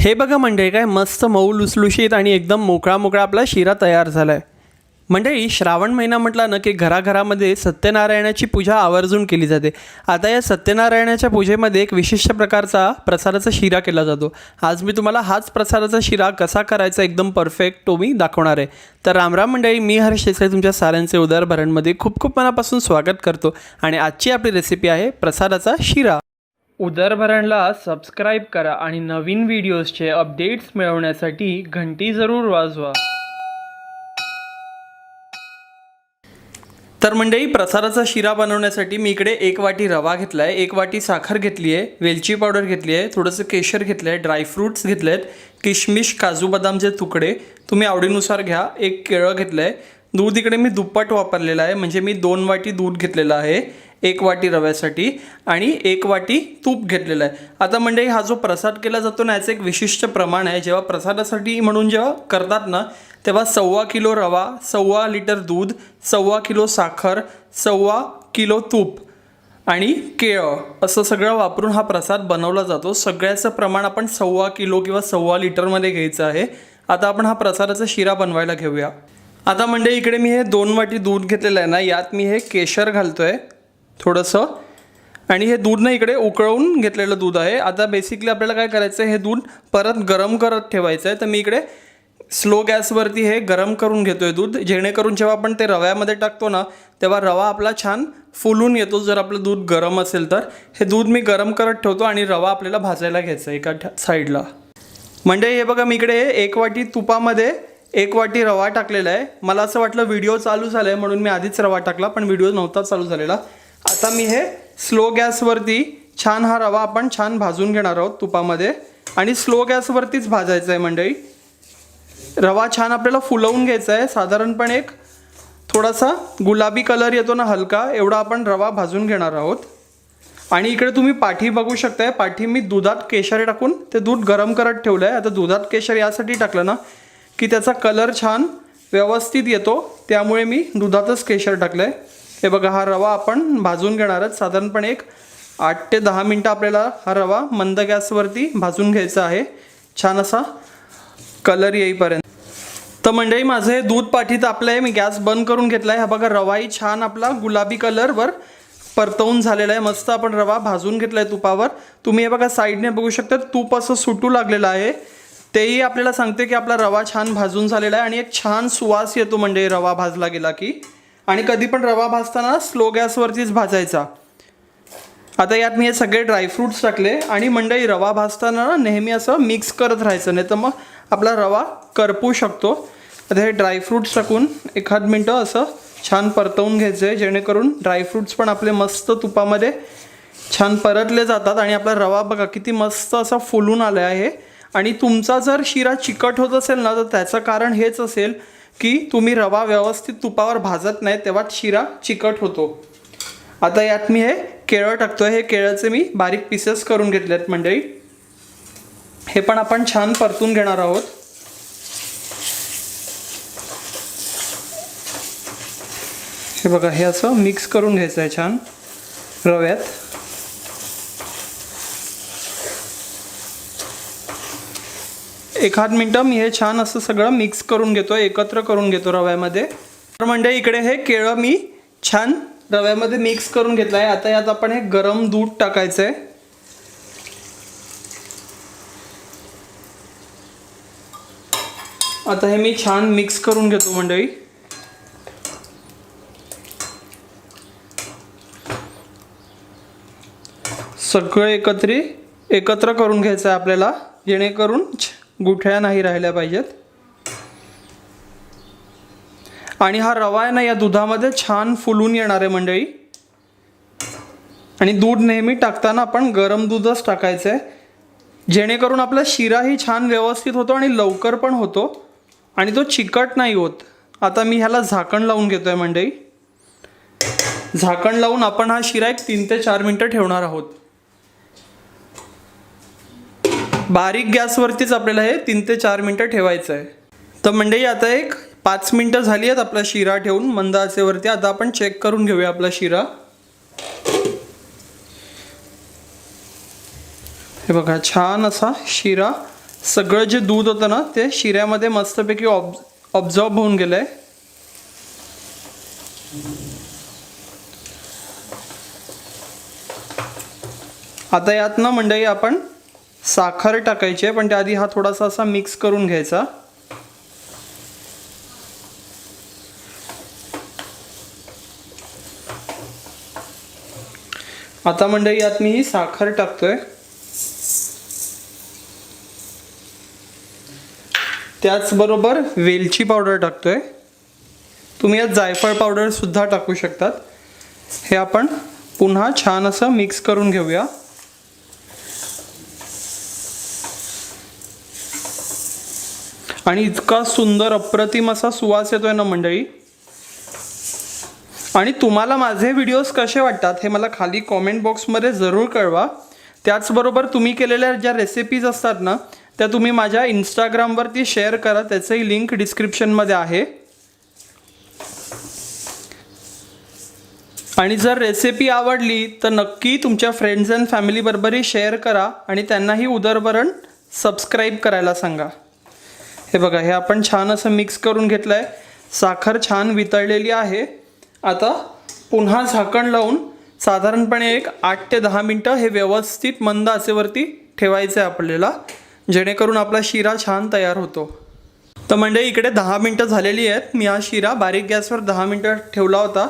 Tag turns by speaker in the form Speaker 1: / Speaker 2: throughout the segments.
Speaker 1: हे बघा मंडळी काय मस्त मऊ लुसलुशीत आणि एकदम मोकळा मोकळा आपला शिरा तयार झाला आहे मंडळी श्रावण महिना म्हटला ना की घराघरामध्ये सत्यनारायणाची पूजा आवर्जून केली जाते. आता या सत्यनारायणाच्या पूजेमध्ये एक विशिष्ट प्रकारचा प्रसादाचा शिरा केला जातो. आज मी तुम्हाला हाच प्रसादाचा शिरा कसा करायचा एकदम परफेक्ट तो मी दाखवणार आहे. तर रामराम मंडळी मी हर्ष देसाई तुमच्या साऱ्यांचे उदरभरणमध्ये खूप खूप मनापासून स्वागत करतो आणि आजची आपली रेसिपी आहे प्रसादाचा शिरा. उदरभरणला सबस्क्राईब करा आणि नवीन व्हिडिओजचे अपडेट्स मिळवण्यासाठी घंटी जरूर वाजवा. तर मंडळी प्रसाराचा शिरा बनवण्यासाठी मी इकडे एक वाटी रवा घेतला आहे एक वाटी साखर घेतली आहे वेलची पावडर घेतली आहे थोडंसं केशर घेतलं आहे ड्रायफ्रूट्स घेतले आहेत किशमिश काजू बदामचे तुकडे तुम्ही आवडीनुसार घ्या. एक केळं घेतलं आहे दूध इकडे मी दुप्पट वापरलेलं आहे म्हणजे मी दोन वाटी दूध घेतलेलं आहे. एक वाटी रव्यासाठी आणि एक वाटी तूप घेतलेलं आहे. आता म्हणजे हा जो प्रसाद केला जातो ना याचं एक विशिष्ट प्रमाण आहे. जेव्हा प्रसादासाठी म्हणून जेव्हा करतात ना तेव्हा सव्वा किलो रवा सव्वा लिटर दूध सव्वा किलो साखर सव्वा किलो तूप आणि केळं असं सगळं वापरून हा प्रसाद बनवला जातो. सगळ्याचं प्रमाण आपण सव्वा किलो किंवा सव्वा लिटरमध्ये घ्यायचं आहे. आता आपण हा प्रसादाचा शिरा बनवायला घेऊया. आता म्हणजे इकडे मी हे दोन वाटी दूध घेतलेलं आहे ना यात मी हे केशर घालतो आहे थोडंसं. आणि हे दूध ना इकडे उकळवून घेतलेलं दूध आहे. आता बेसिकली आपल्याला काय करायचं आहे हे दूध परत गरम करत ठेवायचं आहे तर मी इकडे स्लो गॅसवरती हे गरम करून घेतो आहे दूध. जेणेकरून जेव्हा आपण ते रव्यामध्ये टाकतो ना तेव्हा रवा आपला छान फुलून येतो. जर आपलं दूध गरम असेल तर. हे दूध मी गरम करत ठेवतो आणि रवा आपल्याला भाजायला घ्यायचा आहे एका साईडला. म्हणजे हे बघा मी इकडे एक वाटी तुपामध्ये एक वाटी रवा टाकलेला आहे. मला असं वाटलं व्हिडिओ चालू झाला आहे म्हणून मी आधीच रवा टाकला पण व्हिडिओ नव्हता चालू झालेला. आता मी हे स्लो गॅसवरती छान हा रवा आपण छान भाजून घेणार आहोत तुपामध्ये. आणि स्लो गॅसवरतीच भाजायचं आहे मंडळी. रवा छान आपल्याला फुलवून घ्यायचा आहे साधारणपणे एक थोडासा गुलाबी कलर येतो ना हलका एवढा आपण रवा भाजून घेणार आहोत. आणि इकडे तुम्ही पाठी बघू शकताय. पाठी मी दुधात केशर टाकून ते दूध गरम करत ठेवलं आहे आता दुधात केशर यासाठी टाकलं ना की त्याचा कलर छान व्यवस्थित येतो. त्यामुळे मी दुधातच केशर टाकलं आहे हे बघा हा रवा आपण भाजून घेणार आहोत. साधारणपणे एक आठ ते दहा मिनटं आपल्याला हा रवा मंद गॅसवरती भाजून घ्यायचा आहे. छान असा कलर येईपर्यंत. तर मंडळी माझं हे दूध पाठी तापलं आहे. मी गॅस बंद करून घेतला आहे हा बघा रवाही छान आपला गुलाबी कलरवर परतवून झालेला आहे. मस्त आपण रवा भाजून घेतला आहे तुपावर. तुम्ही हे बघा साईडने बघू शकता तूप असं सुटू लागलेलं आहे. तेही आपल्याला सांगते की आपला रवा छान भाजून झालेला आहे आणि एक छान सुवास येतो म्हणजे रवा भाजला गेला की. आणि कधी पण रवा भाजताना स्लो गॅसवरतीच भाजायचा. आता यात मी हे सगळे ड्रायफ्रूट्स टाकले आणि मंडळी रवा भाजताना ना नेहमी असं मिक्स करत राहायचं नाही तर मग आपला रवा करपू शकतो. आता हे ड्रायफ्रूट्स टाकून एखाद मिनटं असं छान परतवून घ्यायचं आहे जेणेकरून ड्रायफ्रूट्स पण आपले मस्त तुपामध्ये छान परतले जातात आणि आपला रवा बघा किती मस्त असा फुलून आला आहे. आणि तुमचा जर शिरा चिकट होत असेल ना तर त्याचं कारण हेच असेल की तुम्ही रवा व्यवस्थित तुपावर भाजत नाही तेव्हा शिरा चिकट होतो. आता यात मी हे केळं टाकतो हे केळाचे मी बारीक पीसेस करून घेतले आहेत मंडळी. हे पण आपण छान परतून घेणार आहोत. हे बघा हे असं मिक्स करून घ्यायचं आहे छान रव्यात. एखाद मिनटं मी हे छान असं सगळं मिक्स करून घेतो एकत्र करून घेतो रव्यामध्ये. तर म्हणजे इकडे हे केळं मी छान रव्यामध्ये मिक्स करून घेतलं आहे आता यात आपण हे गरम दूध टाकायचं आहे आता हे मी छान मिक्स करून घेतो मंडळी. सगळं एकत्री एकत्र करून घ्यायचं आहे आपल्याला. जेणेकरून छ- गुठळ्या नाही राहिल्या पाहिजेत. आणि हा रवा आहे ना या दुधामध्ये छान फुलून येणार आहे मंडळी. आणि दूध नेहमी टाकताना आपण गरम दूधच टाकायचं आहे जेणेकरून आपला शिराही छान व्यवस्थित होतो आणि लवकर पण होतो. आणि तो चिकट नाही होत. आता मी ह्याला झाकण लावून घेतोय मंडळी. झाकण लावून आपण हा शिरा एक तीन ते चार मिनटं ठेवणार आहोत. बारीक गॅसवरतीच आपल्याला हे तीन ते चार मिनटं ठेवायचं आहे. तर मंडई आता एक पाच मिनटं झाली आहेत आपला शिरा ठेवून. मंद आचेवरती आता आपण चेक करून घेऊया आपला शिरा. हे बघा छान असा शिरा. सगळं जे दूध होतं ना ते शिऱ्यामध्ये मस्तपैकी ऑब ऑब्झॉर्ब होऊन गेलं आहे आता यात ना मंडळी आपण साखर टाकायची आहे पण त्याआधी हा थोडासा असा मिक्स करून घ्यायचा. आता मंडळी यात मी ही साखर टाकतोय. त्याचबरोबर वेलची पावडर टाकतोय. तुम्ही यात जायफळ पावडर सुद्धा टाकू शकतात. हे आपण पुन्हा छान असं मिक्स करून घेऊया. आणि इतका सुंदर अप्रतिम असा सुवास येतोय ना मंडळी? आणि तुम्हाला माझे व्हिडिओज कसे वाटतात हे मला खाली कॉमेंट बॉक्समध्ये जरूर कळवा. त्याचबरोबर तुम्ही केलेल्या ज्या रेसिपीज असतात ना त्या तुम्ही माझ्या इंस्टाग्रामवरती शेअर करा. त्याचंही लिंक डिस्क्रिप्शनमध्ये आहे. आणि जर रेसिपी आवडली तर नक्की तुमच्या फ्रेंड्स अँड फॅमिलीबरोबरही शेअर करा आणि त्यांनाही उदरभरण सबस्क्राईब करायला सांगा. हे बघा हे आपण छान असं मिक्स करून घेतलं आहे साखर छान वितळलेली आहे. आता पुन्हा झाकण लावून साधारणपणे एक आठ ते दहा मिनटं हे व्यवस्थित मंद आचेवरती ठेवायचं आहे आपल्याला जेणेकरून आपला शिरा छान तयार होतो. तर म्हणजे इकडे दहा मिनटं झालेली आहेत. मी हा शिरा बारीक गॅसवर दहा मिनटं ठेवला होता.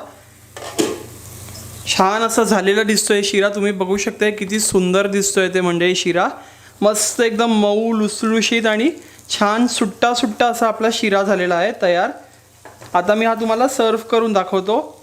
Speaker 1: छान असं झालेला दिसतोय शिरा. तुम्ही बघू शकता किती सुंदर दिसतोय ते म्हणजे शिरा. मस्त एकदम मऊ लुसलुशीत आणि छान सुट्टा सुट्टा असा आपला शिरा झालेला आहे तयार. आता मी हा तुम्हाला सर्व करून दाखवतो.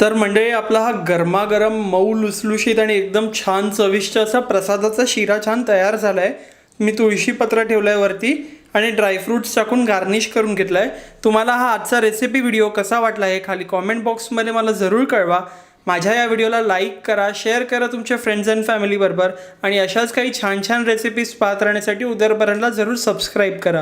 Speaker 1: तर मंडळी आपला हा गरमागरम मऊ लुसलुशीत आणि एकदम छान चविष्ट असा प्रसादाचा शिरा छान तयार झाला आहे मी तुळशीपत्र ठेवलं आहे वरती आणि ड्रायफ्रूट्स टाकून गार्निश करून घेतलं आहे तुम्हाला हा आजचा रेसिपी व्हिडिओ कसा वाटला आहे खाली कॉमेंट बॉक्समध्ये मला जरूर कळवा. माझ्या या व्हिडिओला लाईक करा शेअर करा तुमच्या फ्रेंड्स अँड फॅमिलीबरोबर आणि अशाच काही छान छान रेसिपीज पाहत राहण्यासाठी उदरभरणला जरूर सबस्क्राईब करा.